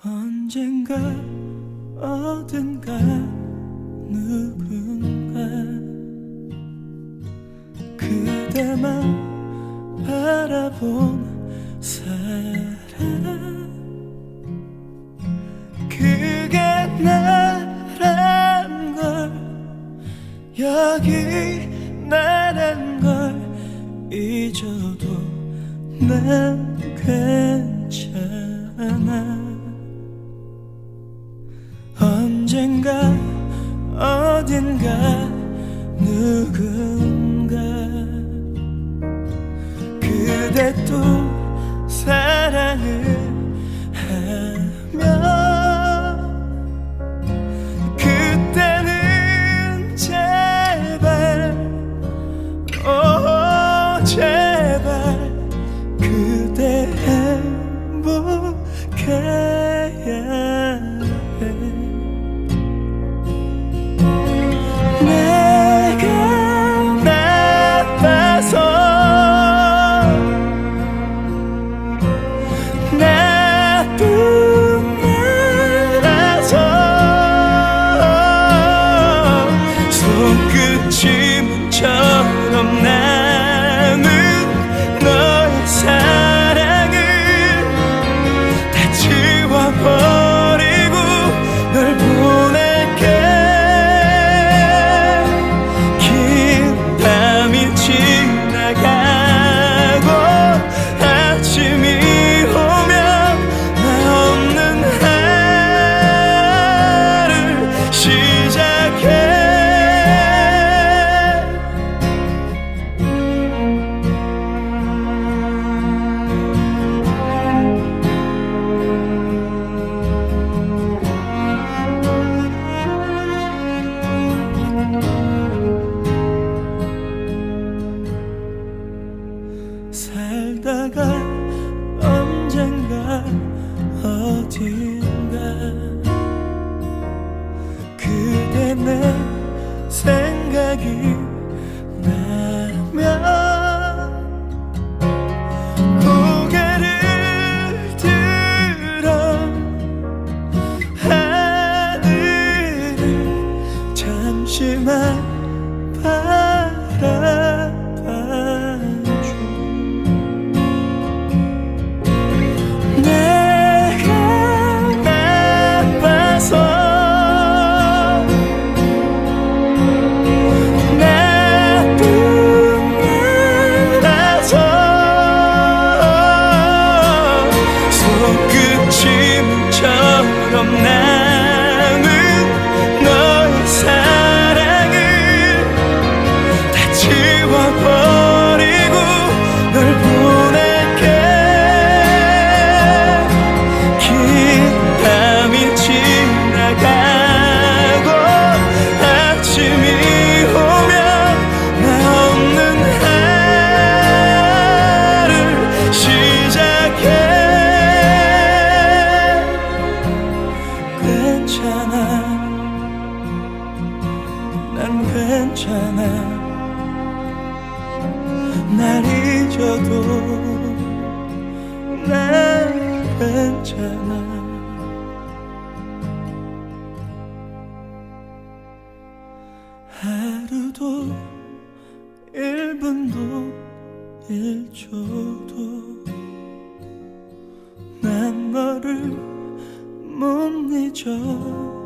언젠가 어딘가 누군가 그대만 바라본 사람 그게 나란 걸 여기 나란 걸 잊어도 난 어딘가 누군가. 그대 또 사랑을 하면 그때는 제발 오 제발 생각이 나면 괜찮아. 난 괜찮아. 날 잊어도 난 괜찮아. 하루도 1분도 1초도 난 너를 못 잊어